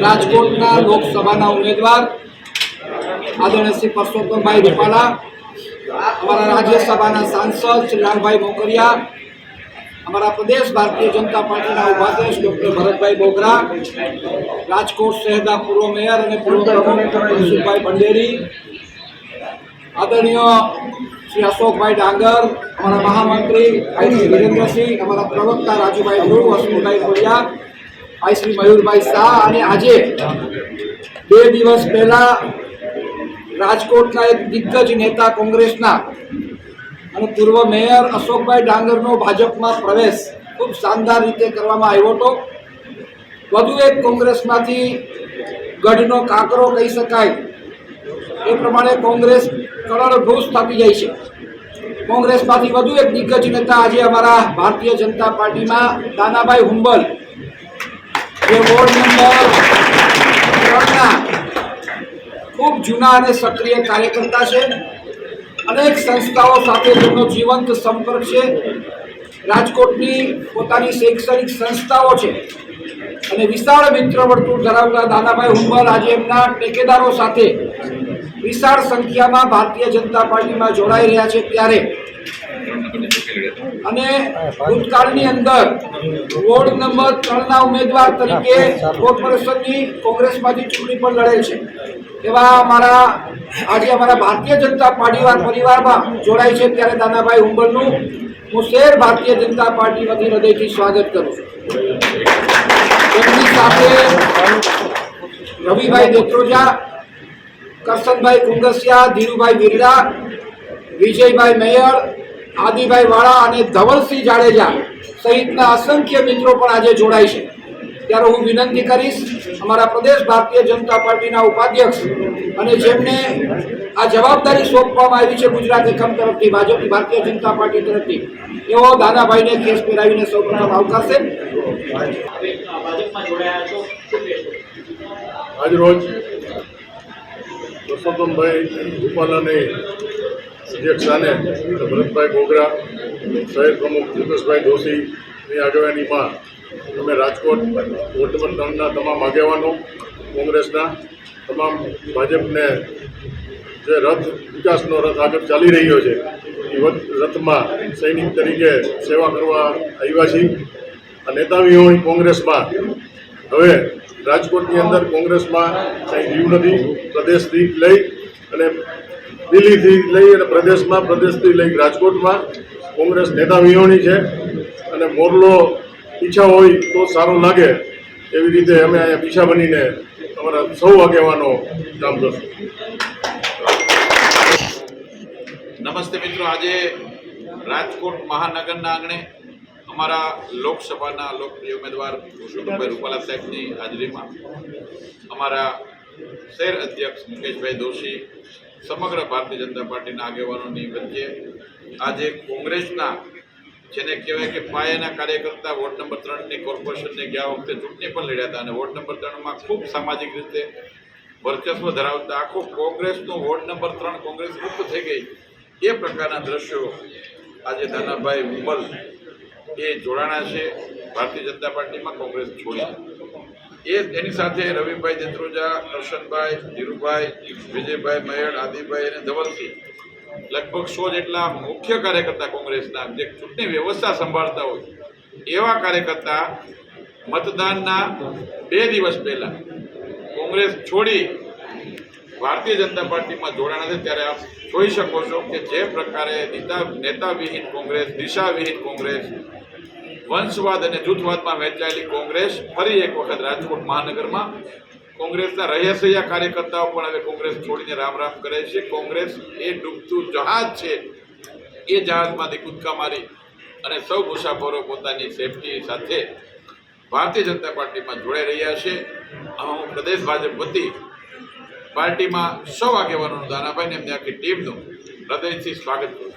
રાજકોટના લોકસભાના ઉમેદવાર આદરણીય શ્રી પરસોત્તમભાઈ રૂપાલા, અમારા રાજ્યસભાના સાંસદ શ્રી રામભાઈ મોકરિયા અમારા પ્રદેશ ભારતીય જનતા પાર્ટીના ઉપાધ્યક્ષ ડૉક્ટર ભરતભાઈ બોગરા, રાજકોટ શહેરના પૂર્વ મેયર અને પૂર્વ પ્રમુખ મનસુખભાઈ ભંડેરી આદરણીય શ્રી અશોકભાઈ ડાંગર, અમારા મહામંત્રી ભાઈ શ્રી વિરેન્દ્રસિંહ, અમારા પ્રવક્તા રાજુભાઈ ધ્રુવ હસમુભાઈ ખોડિયા ભાઈ શ્રી મયુરભાઈ શાહ અને આજે બે દિવસ પહેલા રાજકોટના એક દિગ્ગજ નેતા કોંગ્રેસના અને પૂર્વ મેયર અશોકભાઈ ડાંગરનો ભાજપમાં પ્રવેશ ખૂબ શાનદાર રીતે કરવામાં આવ્યો હતો. વધુ એક કોંગ્રેસમાંથી ગઢનો કાંકરો કહી શકાય. એ પ્રમાણે કોંગ્રેસ કળળભૂસ સ્થાપી જાય છે. કોંગ્રેસમાંથી વધુ એક દિગ્ગજ નેતા આજે અમારા ભારતીય જનતા પાર્ટીમાં દાનાભાઈ હુંબલ જે વોર્ડ નંબર ખૂબ જૂના અને સક્રિય કાર્યકર્તા છે. અનેક સંસ્થાઓ સાથે તેમનો જીવંત સંપર્ક છે. રાજકોટની પોતાની શૈક્ષણિક સંસ્થાઓ છે. અને વિશાળ મિત્ર વર્તુળ ધરાવતા દાદાભાઈ હુંબલ આજે એમના ટેકેદારો સાથે વિશાળ સંખ્યામાં ભારતીય જનતા પાર્ટીમાં જોડાઈ રહ્યા છે. ત્યારે અને ભૂતકાળની અંદર વોર્ડ નંબર ત્રણના ઉમેદવાર તરીકે કોર્પોરેશનની કોંગ્રેસમાંથી ચૂંટણી પણ લડેલ છે. એવા અમારા, આજે અમારા ભારતીય જનતા પાર્ટીવાર પરિવારમાં જોડાય છે ત્યારે દાનાભાઈ ઉંબરનું હું શેર ભારતીય જનતા પાર્ટી વતી હૃદયથી સ્વાગત કરું છું. એમની સાથે રવિભાઈ દેત્રોજા, કરશનભાઈ કુંગસિયા, ધીરુભાઈ બિરડા, વિજયભાઈ મેયર આદિભાઈ વાળા અને ધવલસિંહ જાડેજા સહિતના અસંખ્ય મિત્રો પણ આજે જોડાય છે. ત્યારે હું વિનંતી કરીશ અમારા પ્રદેશ ભારતીય જનતા પાર્ટીના ઉપાધ્યક્ષ અને જેમને આ જવાબદારી સોંપવામાં આવી છે ગુજરાત એકમ તરફથી ભાજપની ભારતીય જનતા પાર્ટી તરફથી એવો દાદાભાઈને કેસ પહેરાવીને સૌપ્રથમ આવકારશે. આજરોજ પુરુષોત્તમભાઈ રૂપાલાની અધ્યક્ષસ્થાને અને ભરતભાઈ ગોગરા, શહેર પ્રમુખ દીપેશભાઈ દોશીની આગેવાનીમાં અમે રાજકોટ વોર્ડ નંબર તમામ આગેવાનો, કોંગ્રેસના તમામ ભાજપને જે રથ વિકાસનો રથ આગળ ચાલી રહ્યો છે, એ રથમાં સૈનિક તરીકે સેવા કરવા આવ્યા છીએ. આ નેતાવીઓ કોંગ્રેસમાં. હવે રાજકોટની અંદર કોંગ્રેસમાં કંઈ રહ્યું નથી. પ્રદેશથી લઈ અને દિલ્હીથી લઈ અને પ્રદેશમાં, પ્રદેશથી લઈ રાજકોટમાં કોંગ્રેસ નેતા વિહોણી છે અને મોરલો ઈચ્છા હોય તો સારું લાગે એવી રીતે અમે અહીંયા પીછા બનીને અમારા સૌ આગેવાનો કામ કરશું નમસ્તે મિત્રો, આજે રાજકોટ મહાનગરના આંગણે અમારા લોકસભાના લોકપ્રિય ઉમેદવાર પુરુષોત્તમભાઈ રૂપાલા સાહેબની હાજરીમાં અમારા શહેર અધ્યક્ષ મુકેશભાઈ દોશી સમગ્ર ભારતીય જનતા પાર્ટીના આગેવાનોની વચ્ચે આજે કોંગ્રેસના, જેને કહેવાય કે પાયાના કાર્યકર્તા વોર્ડ નંબર ત્રણની કોર્પોરેશનને ગયા વખતે ચૂંટણી પણ લડ્યા હતા અને વોર્ડ નંબર ત્રણમાં ખૂબ સામાજિક રીતે વર્ચસ્વ ધરાવતા આખો કોંગ્રેસનો વોર્ડ નંબર ત્રણ કોંગ્રેસ મુક્ત થઈ ગઈ. એ પ્રકારના દ્રશ્યો આજે નાનાભાઈ ઉમલ એ જોડાણા છે. ભારતીય જનતા પાર્ટીમાં કોંગ્રેસ છોડી. એ એની સાથે રવિભાઈ દેત્રોજા કરશનભાઈ ધીરુભાઈ, વિજયભાઈ મયડ આદિભાઈ અને ધવલસિંહ. લગભગ સો જેટલા મુખ્ય કાર્યકર્તા કોંગ્રેસના જે ચૂંટણી વ્યવસ્થા સંભાળતા હોય, એવા કાર્યકર્તા મતદાનના બે દિવસ પહેલા કોંગ્રેસ છોડી ભારતીય જનતા પાર્ટીમાં જોડાણા છે ત્યારે આપ જોઈ શકો છો કે જે પ્રકારે નેતા નેતાવિહીન કોંગ્રેસ દિશાવિહીન કોંગ્રેસ વંશવાદ અને જૂથવાદમાં વહેંચાયેલી કોંગ્રેસ ફરી એક વખત રાજકોટ મહાનગરમાં કોંગ્રેસના રહેસૈયા કાર્યકર્તાઓ પણ હવે કોંગ્રેસ છોડીને રામ રામ કરે છે. કોંગ્રેસ એ ડૂબતું જહાજ છે. એ જહાજમાંથી કૂદકા મારી અને સૌ મુસાફરો પોતાની સેફટી સાથે ભારતીય જનતા પાર્ટીમાં જોડાઈ રહ્યા છે. હું પ્રદેશ ભાજપ વતી પાર્ટીમાં સૌ આગેવાનોનું દાનાભાઈને એમની આખી ટીમનું હૃદયથી સ્વાગત કરું